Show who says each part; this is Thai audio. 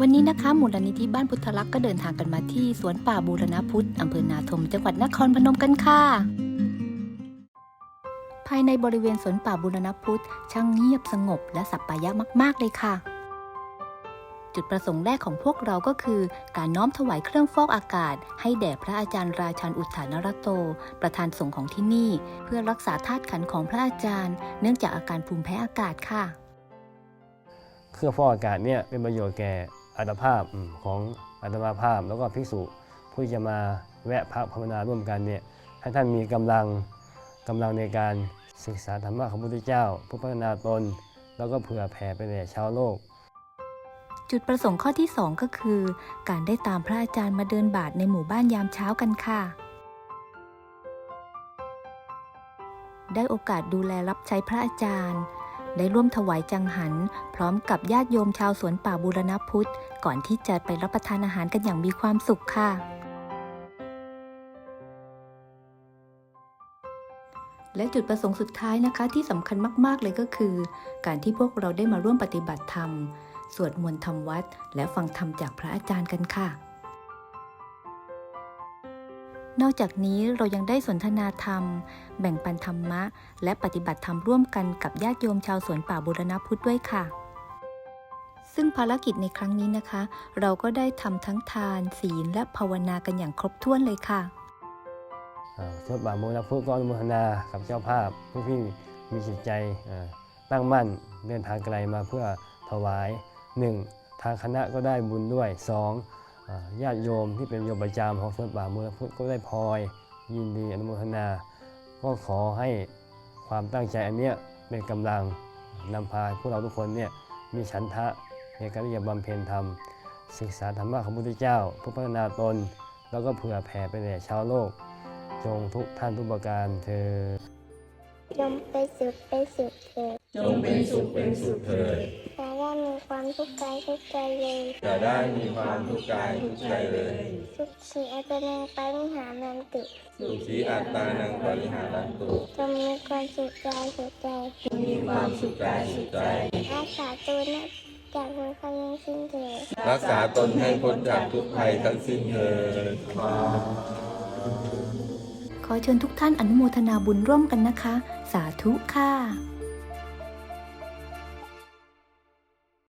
Speaker 1: วันนี้นะคะมูลนิธิบ้านพุทธลักษณ์ก็เดินทางกันมาที่สวนป่าบูรณพุทธอำเภอนาทมจังหวัดนครพนมกันค่ะ ภายในบริเวณสวนป่าบูรณพุทธช่างเงียบสงบและสัปปายะมาก ๆ เลยค่ะ จุดประสงค์แรกของพวกเราก็คือ การน้อมถวายเครื่องฟอกอากาศ ให้แด่พระอาจารย์ราชันอุทธานรโต ประธานสงฆ์ของที่นี่ เพื่อรักษาธาตุขันธ์ของพระอาจารย์ เนื่องจากอาการภูมิแพ้อากาศค่ะ
Speaker 2: เครื่องฟอกอากาศเนี่ยเป็นประโยชน์แก่อัตภาพของอัตมาภาพ แล้วก็ภิกษุผู้จะมาแวะพักภาวนาร่วมกันเนี่ยให้ท่านมีกำลังกำลังในการศึกษาธรรมะของพระพุทธเจ้าเพื่อพัฒนาตน แล้วก็เผื่อแผ่ไปแด่ชาวโลก
Speaker 1: จุดประสงค์ข้อที่ 2 ก็คือ การได้ตามพระอาจารย์มาเดินบาทในหมู่บ้านยามเช้ากันค่ะ ได้โอกาสดูแลรับใช้พระอาจารย์ ได้ร่วมถวายจังหัน พร้อมกับญาติโยมชาวสวนป่าบูรณพุทธ ก่อนที่จะไปรับประทานอาหารกันอย่างมีความสุขค่ะ และจุดประสงค์สุดท้ายนะคะที่สำคัญมาก ๆ เลยก็คือ การที่พวกเราได้มาร่วมปฏิบัติธรรม สวดมนต์ทำวัด และฟังธรรมจากพระอาจารย์กันค่ะ นอกจากนี้เรายังได้สนทนาธรรม แบ่งปันธรรมะ และปฏิบัติธรรมร่วมกันกับญาติโยมชาวสวนป่าบุรณพุทธด้วยค่ะ ซึ่งภารกิจในครั้งนี้นะคะ เราก็ได้ทำทั้งทาน ศีล และภาวนากันอย่างครบถ้วนเลยค่ะ
Speaker 2: อ่าชดบาโมลพุทธก็อนุโมทนากับเจ้าภาพผู้ที่มีจิตใจตั้งมั่นเดินทางไกลมาเพื่อถวาย 1. ทางคณะก็ได้บุญด้วย 2. อ่าญาติโยมที่เป็นโยมประจำของสวนป่าโมลพุทธก็ได้พลอยยินดีอนุโมทนา ก็ขอให้ความตั้งใจอันเนี้ยเป็นกำลังนำพาพวกเราทุกคนเนี่ยมีฉันทะในการที่จะบำเพ็ญธรรม ศึกษาธรรมะของพระพุทธเจ้าเพื่อพัฒนาตน แล้วก็เผื่อแผ่ไปแด่ชาวโลก จงทุกท่านทุกประการเธอญ
Speaker 3: จงไปสุขไปสุขเถิด
Speaker 4: จงเป็นสุขเป็นสุขเถิด
Speaker 3: อย่าได้มี ความทุกข์กายทุกข์ใจเลย
Speaker 4: อย่าได้มีความทุกข์กายทุกข์ใจเลย
Speaker 3: สุขสีอัตนังปริหานันติ
Speaker 4: สุขีอัตตานังปริหารันตุ
Speaker 3: จงมีความสุขกายสุขใจ
Speaker 4: มีความสุขกายสุขใจ
Speaker 3: รักษาตัวนะจากมือพยังสิ้นเถิด
Speaker 4: รักษาตนให้พ้นจากทุกภัยทั้งสิ้นเถิด
Speaker 1: ขอเชิญทุกท่านอนุโมทนาบุญร่วมกันนะคะ สาธุค่ะ